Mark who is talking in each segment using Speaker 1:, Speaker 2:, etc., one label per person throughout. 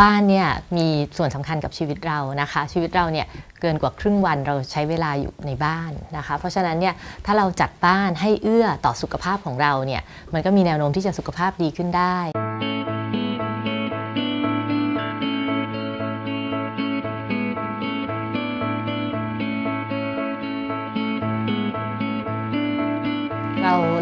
Speaker 1: บ้านเนี่ยมีส่วนสำคัญกับชีวิตเรานะคะ ชีวิตเราเนี่ยเกินกว่าครึ่งวันเราใช้เวลาอยู่ในบ้านนะคะ เพราะฉะนั้นเนี่ยถ้าเราจัดบ้านให้เอื้อต่อสุขภาพของเราเนี่ยมันก็มีแนวโน้มที่จะสุขภาพดีขึ้นได้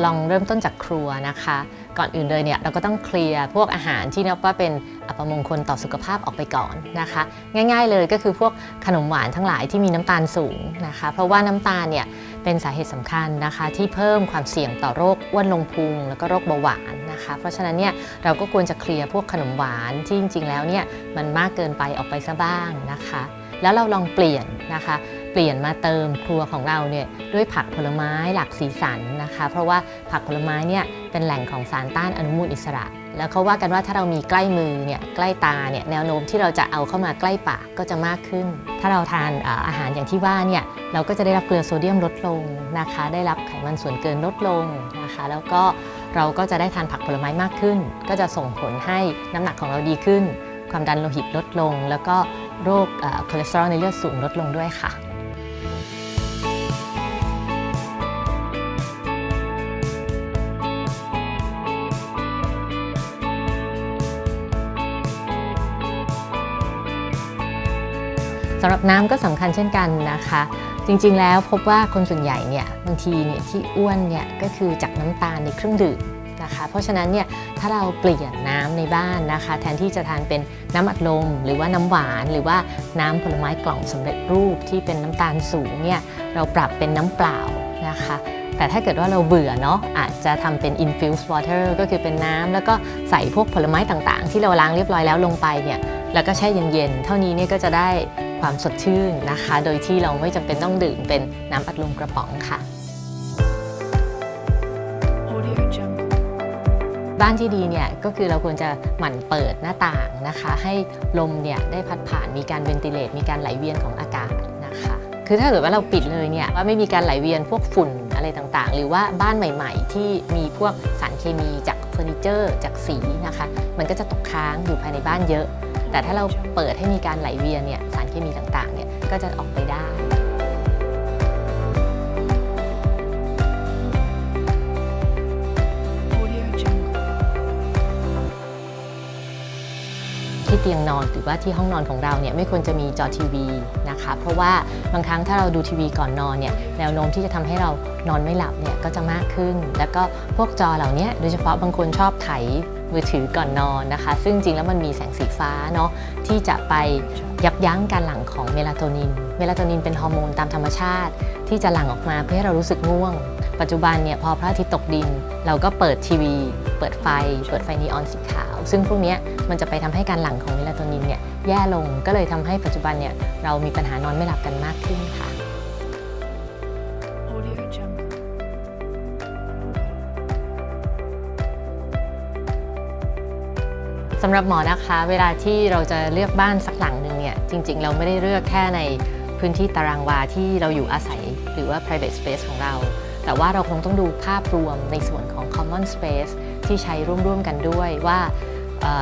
Speaker 1: ลองเริ่มต้นจากครัวนะคะ ก่อนอื่นเลยเนี่ยเราก็ต้องเคลียร์พวกอาหารที่นับว่าเป็นอัปมงคลต่อสุขภาพออกไปก่อนนะคะ ง่ายๆเลยก็คือพวกขนมหวานทั้งหลายที่มีน้ำตาลสูงนะคะ เพราะว่าน้ำตาลเนี่ยเป็นสาเหตุสำคัญนะคะ ที่เพิ่มความเสี่ยงต่อโรคอ้วนลงพุงแล้วก็โรคเบาหวานนะคะ เพราะฉะนั้นเนี่ยเราก็ควรจะเคลียร์พวกขนมหวานที่จริงๆแล้วเนี่ยมันมากเกินไปออกไปซะบ้างนะคะ แล้วเราลองเปลี่ยนนะคะ ปลี่ยนมาเติมครัวของเราเนี่ยด้วยผักผลไม้หลากสีสันนะคะ เพราะว่าผักผลไม้เนี่ยเป็นแหล่งของสารต้านอนุมูลอิสระ แล้วเขาว่ากันว่าถ้าเรามีใกล้มือเนี่ยใกล้ตาเนี่ยแนวโน้มที่เราจะเอาเข้ามาใกล้ปากก็จะมากขึ้น ถ้าเราทานอาหารอย่างที่ว่าเนี่ยเราก็จะได้รับเกลือโซเดียมลดลงนะคะ ได้รับไขมันส่วนเกินลดลงนะคะ แล้วก็เราก็จะได้ทานผักผลไม้มากขึ้น ก็จะส่งผลให้น้ำหนักของเราดีขึ้น ความดันโลหิตลดลง แล้วก็โรคอคอเลสเตอรอลในเลือดสูงลดลงด้วยค่ะ สำหรับน้ำก็สำคัญเช่นกันนะคะ จริงๆแล้วพบว่าคนส่วนใหญ่เนี่ยบางทีเนี่ยที่อ้วนเนี่ยก็คือจากน้ำตาลในเครื่องดื่มนะคะเพราะฉะนั้นเนี่ยถ้าเราเปลี่ยนน้ำในบ้านนะคะ แทนที่จะทานเป็นน้ำอัดลม หรือว่าน้ำหวานหรือว่าน้ำผลไม้กล่องสำเร็จรูปที่เป็นน้ำตาลสูงเนี่ยเราปรับเป็นน้ำเปล่านะคะ แต่ถ้าเกิดว่าเราเบื่อเนาะอาจจะทำเป็น infused water ก็คือเป็นน้ำแล้วก็ใส่พวกผลไม้ต่างๆ ที่เราล้างเรียบร้อยแล้วลงไปเนี่ย แล้วก็แช่เย็นๆ เท่านี้เนี่ยก็จะได้ความสดชื่นนะคะ โดยที่เราไม่จำเป็นต้องดื่มเป็นน้ำอัดลมกระป๋องค่ะ
Speaker 2: Audio Jungle.
Speaker 1: บ้านที่ดีเนี่ยก็คือเราควรจะหมั่นเปิดหน้าต่างนะคะ ให้ลมเนี่ยได้พัดผ่านมีการเวนติเลตมีการไหลเวียนของอากาศนะคะ คือถ้าเกิดว่าเราปิดเลยเนี่ยว่าไม่มีการไหลเวียนพวกฝุ่นอะไรต่างๆ หรือว่าบ้านใหม่ ๆ ที่มีพวกสารเคมีจากเฟอร์นิเจอร์ จากสีนะคะ มันก็จะตกค้างอยู่ภายในบ้านเยอะ แต่ถ้าเราเปิดให้มีการไหลเวียนเนี่ยสารเคมีต่างๆเนี่ยก็จะออกไปได้ที่เตียงนอนหรือว่าที่ห้องนอนของเราเนี่ยไม่ควรจะมีจอทีวีนะคะเพราะว่าบางครั้งถ้าเราดูทีวีก่อนนอนเนี่ยแนวโน้มที่จะทำให้เรานอนไม่หลับเนี่ยก็จะมากขึ้น แล้วก็พวกจอเหล่านี้โดยเฉพาะบางคนชอบไถ มือถือก่อนนอนนะคะ ซึ่งจริงแล้วมันมีแสงสีฟ้าเนาะที่จะไปยับยั้งการหลั่งของเมลาโทนิน เมลาโทนินเป็นฮอร์โมนตามธรรมชาติ ที่จะหลั่งออกมาเพื่อให้เรารู้สึกง่วง ปัจจุบันเนี่ยพอพระอาทิตย์ตกดิน เราก็เปิดทีวี เปิดไฟ เปิดไฟนีออนสีขาว ซึ่งพวกนี้มันจะไปทำให้การหลั่งของเมลาโทนินเนี่ยแย่ลงก็เลยทำให้ปัจจุบันเนี่ยเรามีปัญหานอนไม่หลับกันมากขึ้นค่ะ สำหรับหมอนะคะ เวลาที่เราจะเลือกบ้านสักหลังหนึ่งเนี่ยจริง ๆ เราไม่ได้เลือกแค่ในพื้นที่ตารางวาที่เราอยู่อาศัย หรือว่า private space ของเรา แต่ว่าเราคงต้องดูภาพรวมในส่วนของ common space ที่ใช้ร่วมๆกันด้วยว่า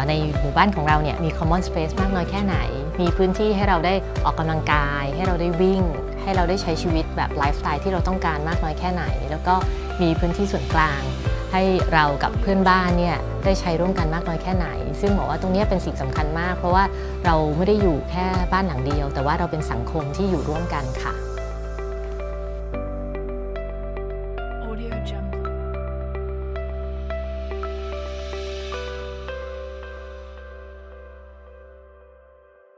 Speaker 1: ในหมู่บ้านของเราเนี่ยมี common space มากน้อยแค่ไหน มีพื้นที่ให้เราได้ออกกำลังกาย ให้เราได้วิ่ง ให้เราได้ใช้ชีวิตแบบไลฟ์สไตล์ที่เราต้องการมากน้อยแค่ไหน แล้วก็มีพื้นที่ส่วนกลาง ให้เรากับเพื่อนบ้านเนี่ยได้ใช้ร่วมกันมากน้อยแค่ไหน ซึ่งบอกว่าตรงนี้เป็นสิ่งสำคัญมาก เพราะว่าเราไม่ได้อยู่แค่บ้านหลังเดียว แต่ว่าเราเป็นสังคมที่อยู่ร่วมกันค่ะ